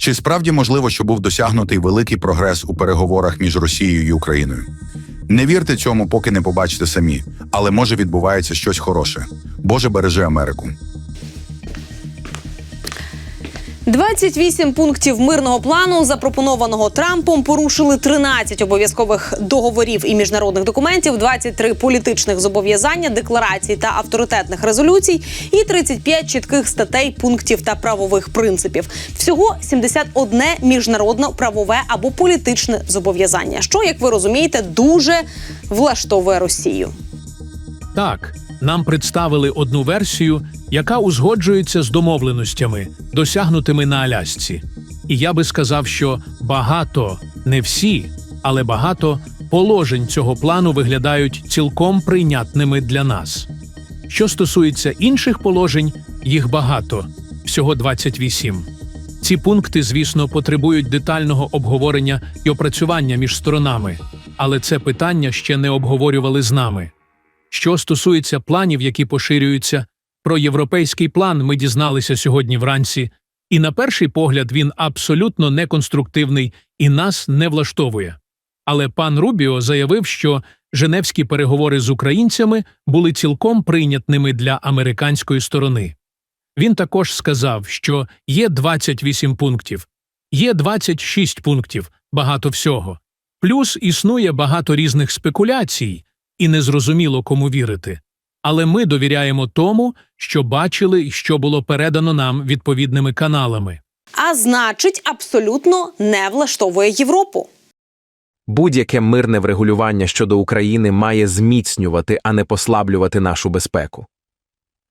Чи справді можливо, що був досягнутий великий прогрес у переговорах між Росією і Україною? Не вірте цьому, поки не побачите самі, але може відбувається щось хороше. Боже бережи Америку. 28 пунктів мирного плану, запропонованого Трампом, порушили 13 обов'язкових договорів і міжнародних документів, 23 політичних зобов'язання, декларацій та авторитетних резолюцій, і 35 чітких статей, пунктів та правових принципів. Всього 71 міжнародно правове або політичне зобов'язання, що, як ви розумієте, дуже влаштовує Росію. Так, нам представили одну версію, яка узгоджується з домовленостями, досягнутими на Алясці. І я би сказав, що багато, не всі, але багато положень цього плану виглядають цілком прийнятними для нас. Що стосується інших положень, їх багато, всього 28. Ці пункти, звісно, потребують детального обговорення і опрацювання між сторонами, але це питання ще не обговорювали з нами. Що стосується планів, які поширюються, про європейський план ми дізналися сьогодні вранці, і на перший погляд він абсолютно неконструктивний і нас не влаштовує. Але пан Рубіо заявив, що женевські переговори з українцями були цілком прийнятними для американської сторони. Він також сказав, що є 28 пунктів, є 26 пунктів, багато всього. Плюс існує багато різних спекуляцій, і незрозуміло кому вірити. Але ми довіряємо тому, що бачили і що було передано нам відповідними каналами. А значить, абсолютно не влаштовує Європу. Будь-яке мирне врегулювання щодо України має зміцнювати, а не послаблювати нашу безпеку.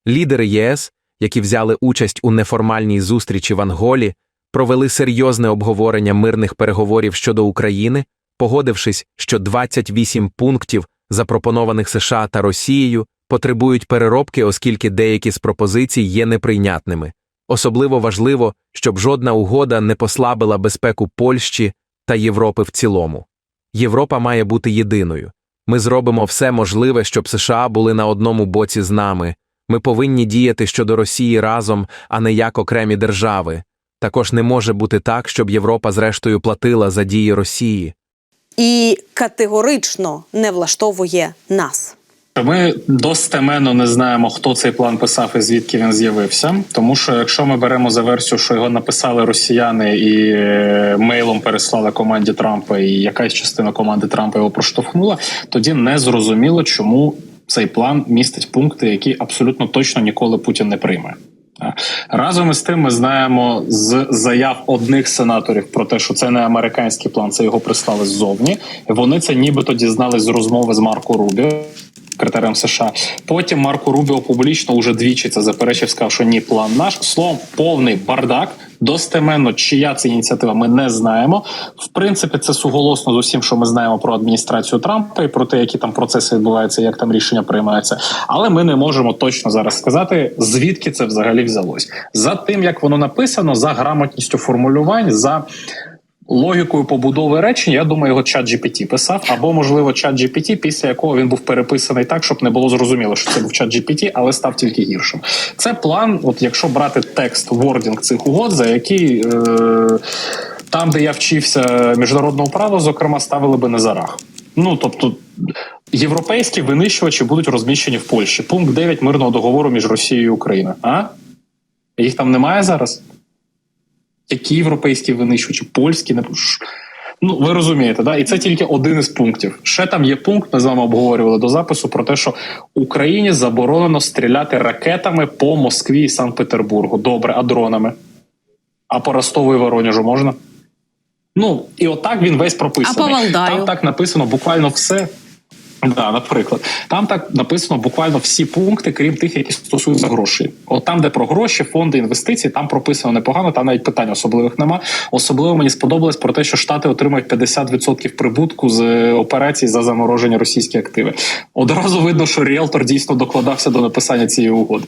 Лідери ЄС, які взяли участь у неформальній зустрічі в Анголі, провели серйозне обговорення мирних переговорів щодо України, погодившись, що 28 пунктів, запропонованих США та Росією, потребують переробки, оскільки деякі з пропозицій є неприйнятними. Особливо важливо, щоб жодна угода не послабила безпеку Польщі та Європи в цілому. Європа має бути єдиною. Ми зробимо все можливе, щоб США були на одному боці з нами. Ми повинні діяти щодо Росії разом, а не як окремі держави. Також не може бути так, щоб Європа зрештою платила за дії Росії. І категорично не влаштовує нас. Ми достеменно не знаємо, хто цей план писав і звідки він з'явився. Тому що якщо ми беремо за версію, що його написали росіяни і е, мейлом переслали команді Трампа, і якась частина команди Трампа його проштовхнула, тоді не зрозуміло, чому цей план містить пункти, які абсолютно точно ніколи Путін не прийме. Разом із тим, ми знаємо з заяв одних сенаторів про те, що це не американський план, це його прислали ззовні. Вони це нібито дізнались з розмови з Марко Рубіо. Секретарем США. Потім Марко Рубіо публічно уже двічі це заперечив, сказав, що ні, план наш. Словом, повний бардак. Достеменно, чия це ініціатива, ми не знаємо. В принципі, це суголосно з усім, що ми знаємо про адміністрацію Трампа і про те, які там процеси відбуваються, як там рішення приймаються. Але ми не можемо точно зараз сказати, звідки це взагалі взялось. За тим, як воно написано, за грамотністю формулювань, за логікою побудови речень, я думаю, його чат GPT писав, або можливо чат GPT, після якого він був переписаний так, щоб не було зрозуміло, що це був чат GPT, але став тільки гіршим. Це план, от якщо брати текст вордінг цих угод, за який е, там, де я вчився міжнародного права, зокрема, ставили би не за рах. Ну тобто. Європейські винищувачі будуть розміщені в Польщі. Пункт 9 мирного договору між Росією і Україною. А їх там немає зараз? Які європейські винищувачі, польські не ну ви розумієте, да? І це тільки один із пунктів. Ще там є пункт. Ми з вами обговорювали до запису про те, що Україні заборонено стріляти ракетами по Москві і Санкт-Петербургу. Добре, а дронами? А по Ростову і Воронежу можна? Ну і отак він весь прописаний. А по Валдаю? Там так написано буквально все. Да, наприклад, там так написано буквально всі пункти, крім тих, які стосуються грошей. От там, де про гроші, фонди інвестицій, там прописано непогано. Там навіть питань особливих нема. Особливо мені сподобалось про те, що штати отримають 50% прибутку з е, операцій за заморожені російські активи. Одразу видно, що ріелтор дійсно докладався до написання цієї угоди.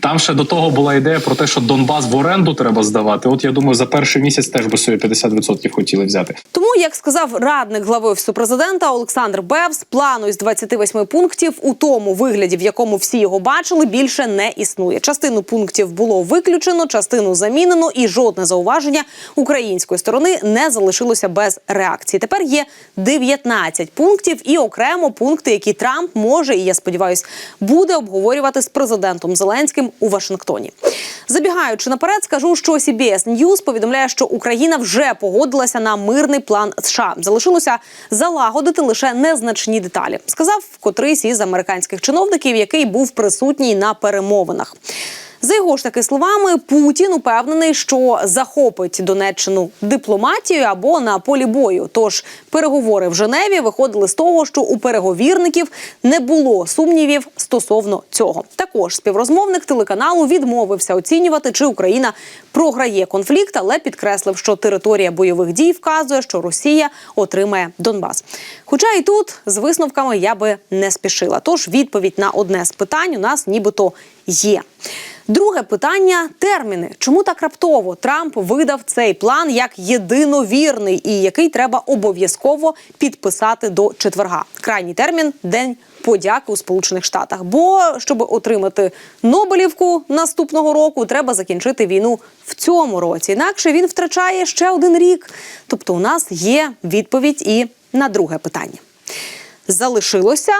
Там ще до того була ідея про те, що Донбас в оренду треба здавати. От я думаю, за перший місяць теж би собі 50% хотіли взяти. Тому, як сказав радник глави офісу президента Олександр Бевс, план плану із 28 пунктів у тому вигляді, в якому всі його бачили, більше не існує. Частину пунктів було виключено, частину замінено, і жодне зауваження української сторони не залишилося без реакції. Тепер є 19 пунктів і окремо пункти, які Трамп може, і я сподіваюся, буде обговорювати з президентом Зеленським у Вашингтоні. Забігаючи наперед, скажу, що CBS News повідомляє, що Україна вже погодилася на мирний план США. Залишилося залагодити лише незначні деталі. Сказав котрийсь із американських чиновників, який був присутній на перемовинах. За його ж таки словами, Путін упевнений, що захопить Донеччину дипломатією або на полі бою. Тож переговори в Женеві виходили з того, що у переговірників не було сумнівів стосовно цього. Також співрозмовник телеканалу відмовився оцінювати, чи Україна програє конфлікт, але підкреслив, що територія бойових дій вказує, що Росія отримає Донбас. Хоча і тут з висновками я би не спішила. Тож відповідь на одне з питань у нас нібито є. Друге питання терміни. Чому так раптово Трамп видав цей план як єдиновірний і який треба обов'язково підписати до четверга? Крайній термін день подяки у Сполучених Штатах. Бо щоб отримати Нобелівку наступного року, треба закінчити війну в цьому році. Інакше він втрачає ще один рік. Тобто, у нас є відповідь і на друге питання. Залишилося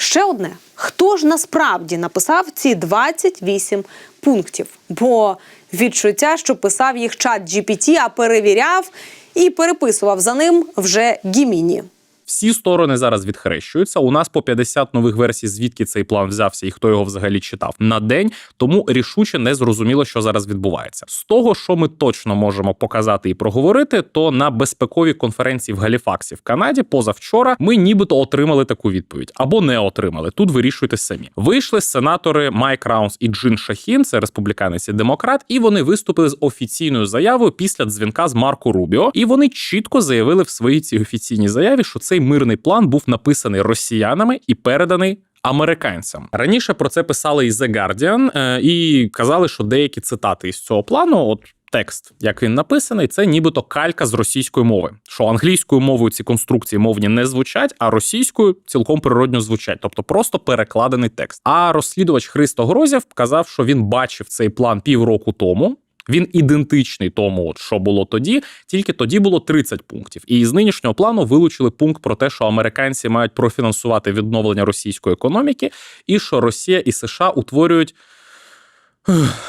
Ще одне: хто ж насправді написав ці 28 пунктів? Бо відчуття, що писав їх чат GPT, а перевіряв і переписував за ним вже Гіміні. Всі сторони зараз відхрещуються. У нас по 50 нових версій, звідки цей план взявся і хто його взагалі читав на день. Тому рішуче не зрозуміло, що зараз відбувається. З того, що ми точно можемо показати і проговорити, то на безпековій конференції в Галіфаксі в Канаді позавчора ми нібито отримали таку відповідь або не отримали. Тут вирішуйте самі. Вийшли сенатори Майк Раунс і Джин Шахін, це республіканець і демократ, і вони виступили з офіційною заявою після дзвінка з Марко Рубіо. І вони чітко заявили в своїй цій офіційній заяві, що цей мирний план був написаний росіянами і переданий. Американцям раніше про це писали і The Guardian, е, і казали, що деякі цитати із цього плану, от текст, як він написаний, це нібито калька з російської мови. Що англійською мовою ці конструкції мовні не звучать, а російською цілком природньо звучать, тобто просто перекладений текст. А розслідувач Христо Грозєв казав, що він бачив цей план півроку тому. Він ідентичний тому, от що було тоді, тільки тоді було 30 пунктів. І з нинішнього плану вилучили пункт про те, що американці мають профінансувати відновлення російської економіки, і що Росія і США утворюють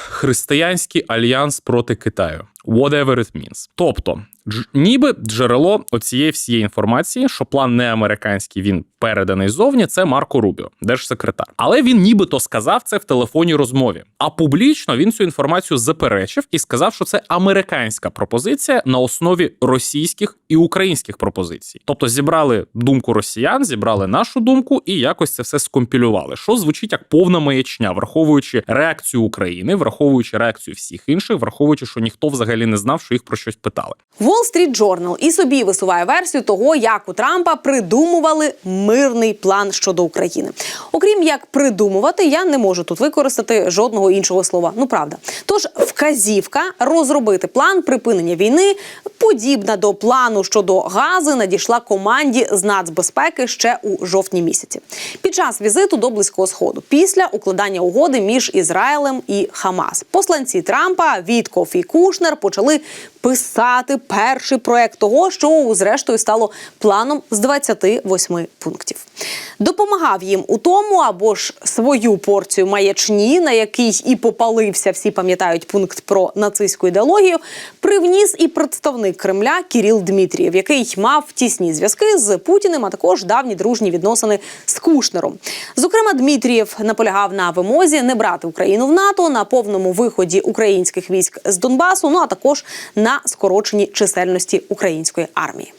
християнський альянс проти Китаю. Whatever it means. Тобто, дж- ніби джерело оцієї всієї інформації, що план не американський, він переданий зовні. Це Марко Рубіо, держсекретар. Але він нібито сказав це в телефонній розмові. А публічно він цю інформацію заперечив і сказав, що це американська пропозиція на основі російських і українських пропозицій. Тобто зібрали думку росіян, зібрали нашу думку і якось це все скомпілювали. Що звучить як повна маячня, враховуючи реакцію України, враховуючи реакцію всіх інших, враховуючи, що ніхто взагалі не знав, що їх про щось питали. Wall Street Journal і собі висуває версію того, як у Трампа придумували мирний план щодо України. Окрім як придумувати, я не можу тут використати жодного іншого слова. Ну правда. Тож вказівка розробити план припинення війни, подібна до плану щодо гази, надійшла команді з нацбезпеки ще у жовтні місяці. Під час візиту до близького сходу, після укладання угоди між Ізраїлем і Хамас, посланці Трампа Віткоф і Кушнер почали писати перший проект того, що зрештою стало планом з 28 пунктів. Допомагав їм у тому або ж свою порцію маячні, на якій і попалився, всі пам'ятають пункт про нацистську ідеологію, привніс і представник Кремля Кіріл Дмитрієв, який мав тісні зв'язки з Путіним, а також давні дружні відносини з Кушнером. Зокрема, Дмитрієв наполягав на вимозі не брати Україну в НАТО на повному виході українських військ з Донбасу, ну а також на скороченні чисельності української армії.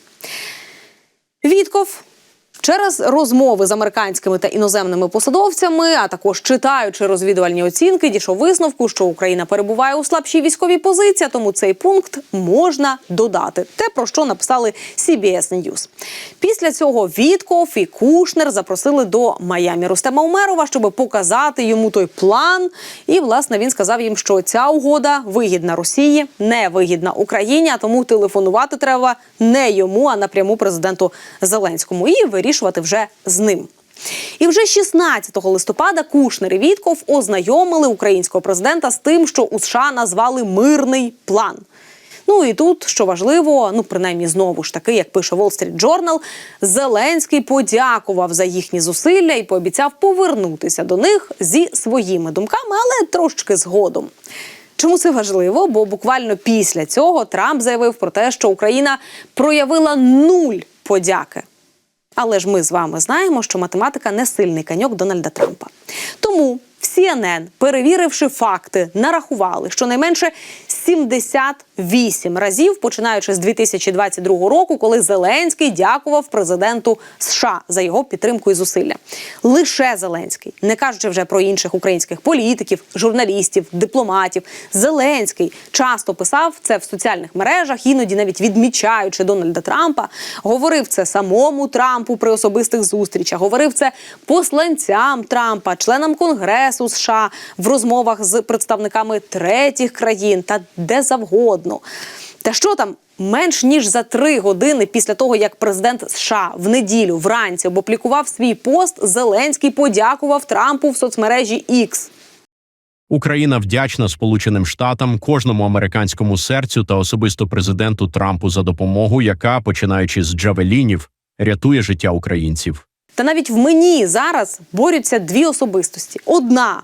Вітков Через розмови з американськими та іноземними посадовцями, а також читаючи розвідувальні оцінки, дійшов висновку, що Україна перебуває у слабшій військовій позиції, тому цей пункт можна додати. Те про що написали CBS News. Після цього Вітков і Кушнер запросили до Майамі Рустема Умерова, щоб показати йому той план. І власне він сказав їм, що ця угода вигідна Росії, не вигідна Україні. А тому телефонувати треба не йому, а напряму президенту Зеленському. І вирішив вирішувати вже з ним. І вже 16 листопада Кушнер і Вітков ознайомили українського президента з тим, що у США назвали мирний план. Ну і тут, що важливо, ну принаймні знову ж таки, як пише Wall Street Journal, Зеленський подякував за їхні зусилля і пообіцяв повернутися до них зі своїми думками, але трошки згодом. Чому це важливо? Бо буквально після цього Трамп заявив про те, що Україна проявила нуль подяки. Але ж ми з вами знаємо, що математика не сильний каньок Дональда Трампа. Тому в CNN, перевіривши факти, нарахували щонайменше 78 разів, починаючи з 2022 року, коли Зеленський дякував президенту США за його підтримку і зусилля. Лише Зеленський, не кажучи вже про інших українських політиків, журналістів, дипломатів. Зеленський часто писав це в соціальних мережах, іноді навіть відмічаючи Дональда Трампа, говорив це самому Трампу при особистих зустрічах, говорив це посланцям Трампа, членам Конгресу США в розмовах з представниками третіх країн та де завгодно. Та що там? Менш ніж за три години після того, як президент США в неділю вранці опублікував свій пост, Зеленський подякував Трампу в соцмережі X. Україна вдячна Сполученим Штатам, кожному американському серцю та особисто президенту Трампу за допомогу, яка, починаючи з джавелінів, рятує життя українців. Та навіть в мені зараз борються дві особистості: одна,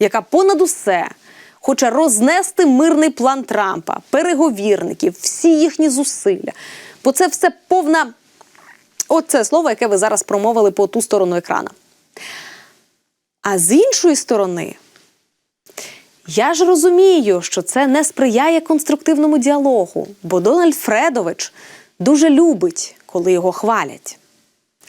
яка понад усе хоче рознести мирний план Трампа, переговірників, всі їхні зусилля. Бо це все повна. Оце слово, яке ви зараз промовили по ту сторону екрана. А з іншої сторони, я ж розумію, що це не сприяє конструктивному діалогу, бо Дональд Фредович дуже любить, коли його хвалять.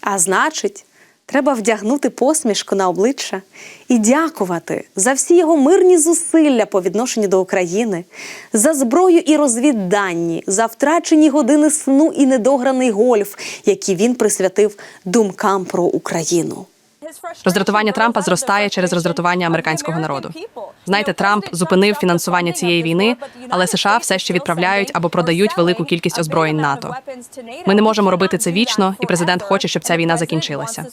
А значить, треба вдягнути посмішку на обличчя і дякувати за всі його мирні зусилля по відношенню до України, за зброю і розвіддані, за втрачені години сну і недограний гольф, які він присвятив думкам про Україну. Роздратування Трампа зростає через роздратування американського народу. Знаєте, Трамп зупинив фінансування цієї війни, але США все ще відправляють або продають велику кількість озброєнь НАТО. Ми не можемо робити це вічно, і президент хоче, щоб ця війна закінчилася.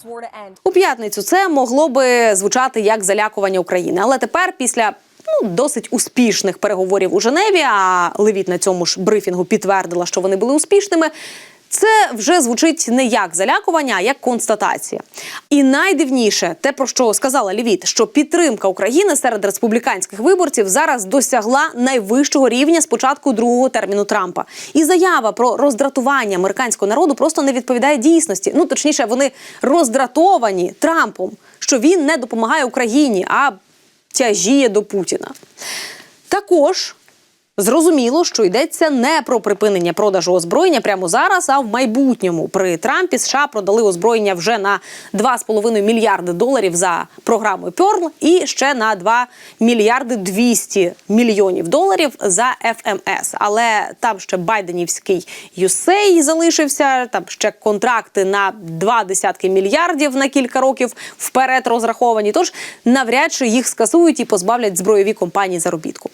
У п'ятницю це могло би звучати як залякування України, але тепер після. Ну, досить успішних переговорів у Женеві. А Левіт на цьому ж брифінгу підтвердила, що вони були успішними. Це вже звучить не як залякування, а як констатація. І найдивніше, те про що сказала Левіт, що підтримка України серед республіканських виборців зараз досягла найвищого рівня з початку другого терміну Трампа. І заява про роздратування американського народу просто не відповідає дійсності. Ну точніше, вони роздратовані Трампом, що він не допомагає Україні, а тяжіє до Путіна. Також Зрозуміло, що йдеться не про припинення продажу озброєння прямо зараз, а в майбутньому. При Трампі США продали озброєння вже на 2,5 мільярди доларів за програмою Перл і ще на 2 мільярди 200 мільйонів доларів за ФМС. Але там ще байденівський юсей залишився. Там ще контракти на два десятки мільярдів на кілька років вперед розраховані. Тож навряд чи їх скасують і позбавлять збройові компанії заробітку.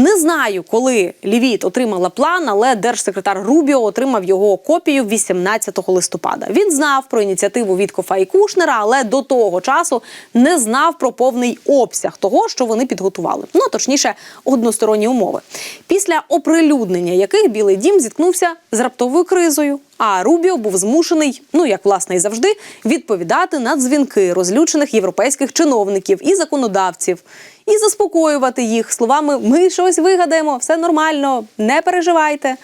Не знаю, коли Лівіт отримала план, але держсекретар Рубіо отримав його копію 18 листопада. Він знав про ініціативу Віткофа і Кушнера, але до того часу не знав про повний обсяг того, що вони підготували. Ну точніше, односторонні умови. Після оприлюднення яких Білий Дім зіткнувся з раптовою кризою. А Рубіо був змушений, ну як власне і завжди, відповідати на дзвінки розлючених європейських чиновників і законодавців, і заспокоювати їх словами Ми щось вигадаємо, все нормально, не переживайте.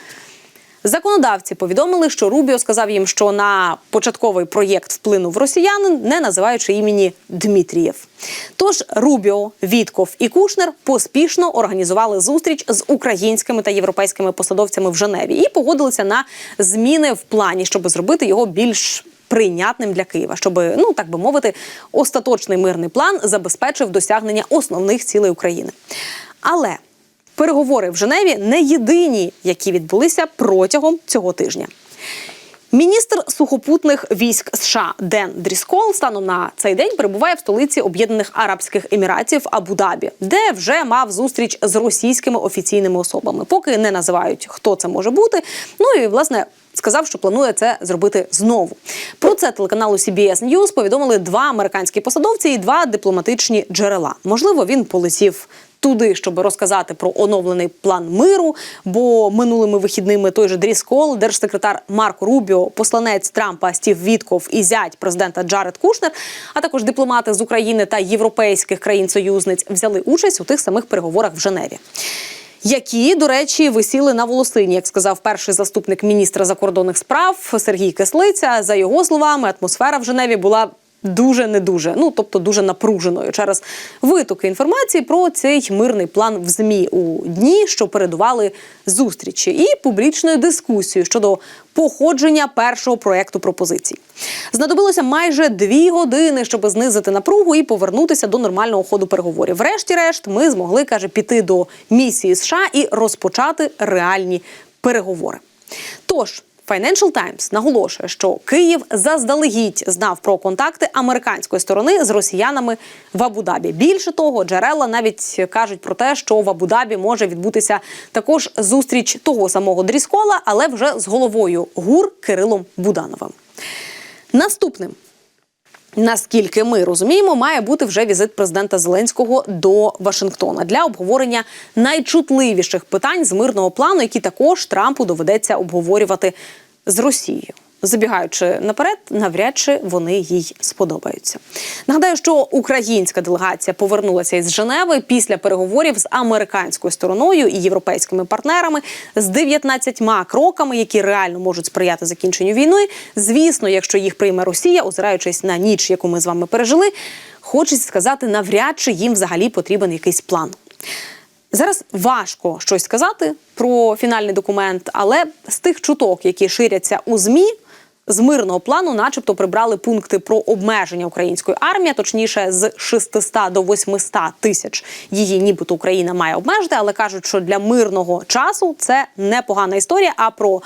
Законодавці повідомили, що Рубіо сказав їм, що на початковий проєкт вплинув росіянин, не називаючи імені Дмитрієв. Тож Рубіо, Вітков і Кушнер поспішно організували зустріч з українськими та європейськими посадовцями в Женеві і погодилися на зміни в плані, щоб зробити його більш прийнятним для Києва, щоб ну так би мовити, остаточний мирний план забезпечив досягнення основних цілей України. Але переговори в Женеві не єдині, які відбулися протягом цього тижня. Міністр сухопутних військ США Ден Дріскол станом на цей день перебуває в столиці Об'єднаних Арабських Еміратів Абу-Дабі, де вже мав зустріч з російськими офіційними особами. Поки не називають, хто це може бути. Ну і власне сказав, що планує це зробити знову. Про це телеканалу CBS News повідомили два американські посадовці і два дипломатичні джерела. Можливо, він полетів. Туди, щоб розказати про оновлений план миру, бо минулими вихідними той же Дріс Кол, держсекретар Марко Рубіо, посланець Трампа Стів Вітков і зять президента Джаред Кушнер, а також дипломати з України та європейських країн-союзниць взяли участь у тих самих переговорах в Женеві які, до речі, висіли на волосині, як сказав перший заступник міністра закордонних справ Сергій Кислиця. За його словами, атмосфера в Женеві була. Дуже не дуже, ну тобто дуже напруженою через витоки інформації про цей мирний план в змі у дні, що передували зустрічі, і публічною дискусією щодо походження першого проекту пропозицій. Знадобилося майже дві години, щоб знизити напругу і повернутися до нормального ходу переговорів. Врешті-решт, ми змогли каже піти до місії США і розпочати реальні переговори. Тож. Financial Times наголошує, що Київ заздалегідь знав про контакти американської сторони з росіянами в Абу-Дабі. Більше того, джерела навіть кажуть про те, що в Абу-Дабі може відбутися також зустріч того самого Дріскола, але вже з головою ГУР Кирилом Будановим. Наступним Наскільки ми розуміємо, має бути вже візит президента Зеленського до Вашингтона для обговорення найчутливіших питань з мирного плану, які також Трампу доведеться обговорювати з Росією. Забігаючи наперед, навряд чи вони їй сподобаються. Нагадаю, що українська делегація повернулася із Женеви після переговорів з американською стороною і європейськими партнерами з 19 кроками, які реально можуть сприяти закінченню війни. Звісно, якщо їх прийме Росія, озираючись на ніч, яку ми з вами пережили, хочеться сказати, навряд чи їм взагалі потрібен якийсь план. Зараз важко щось сказати про фінальний документ, але з тих чуток, які ширяться у змі. З мирного плану, начебто, прибрали пункти про обмеження української армії, точніше, з 600 до 800 тисяч її, нібито Україна має обмежити, але кажуть, що для мирного часу це непогана історія. А про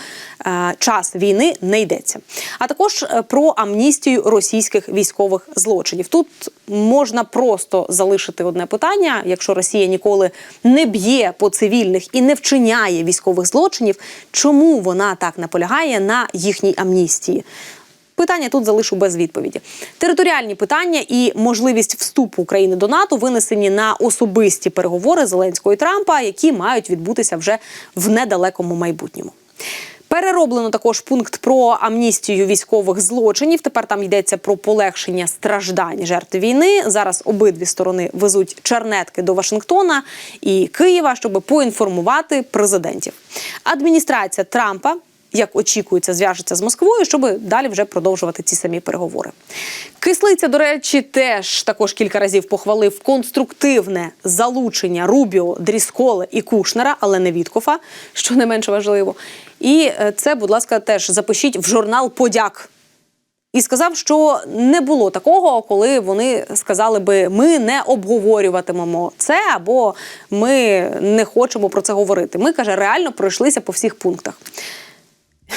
е, час війни не йдеться. А також е, про амністію російських військових злочинів. Тут можна просто залишити одне питання: якщо Росія ніколи не б'є по цивільних і не вчиняє військових злочинів, чому вона так наполягає на їхній амністії? Питання тут залишу без відповіді. Територіальні питання і можливість вступу України до НАТО винесені на особисті переговори Зеленського і Трампа, які мають відбутися вже в недалекому майбутньому. Перероблено також пункт про амністію військових злочинів. Тепер там йдеться про полегшення страждань жертв війни. Зараз обидві сторони везуть чернетки до Вашингтона і Києва, щоб поінформувати президентів. Адміністрація Трампа як очікується, зв'яжеться з Москвою, щоб далі вже продовжувати ці самі переговори. Кислиця, до речі, теж також кілька разів похвалив конструктивне залучення Рубіо, Дрісколе і Кушнера, але не Віткофа, що не менш важливо. І е, це, будь ласка, теж запишіть в журнал подяк. І сказав, що не було такого, коли вони сказали би, ми не обговорюватимемо це, або ми не хочемо про це говорити. Ми каже, реально пройшлися по всіх пунктах.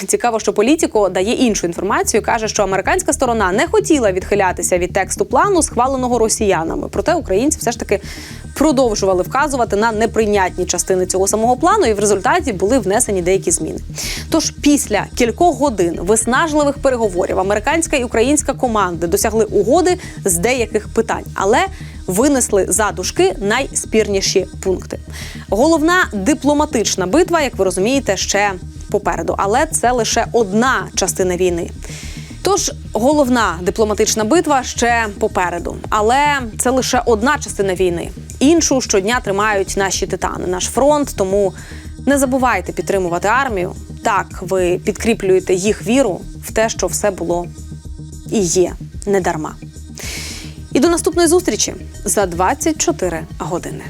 Цікаво, що політико дає іншу інформацію. каже, що американська сторона не хотіла відхилятися від тексту плану, схваленого росіянами. Проте українці все ж таки продовжували вказувати на неприйнятні частини цього самого плану, і в результаті були внесені деякі зміни. Тож після кількох годин виснажливих переговорів американська і українська команди досягли угоди з деяких питань, але винесли за дужки найспірніші пункти. Головна дипломатична битва, як ви розумієте, ще попереду, але це лише одна частина війни. Тож головна дипломатична битва ще попереду, але це лише одна частина війни. Іншу щодня тримають наші титани, наш фронт. Тому не забувайте підтримувати армію. Так ви підкріплюєте їх віру в те, що все було і є недарма. І до наступної зустрічі за 24 години.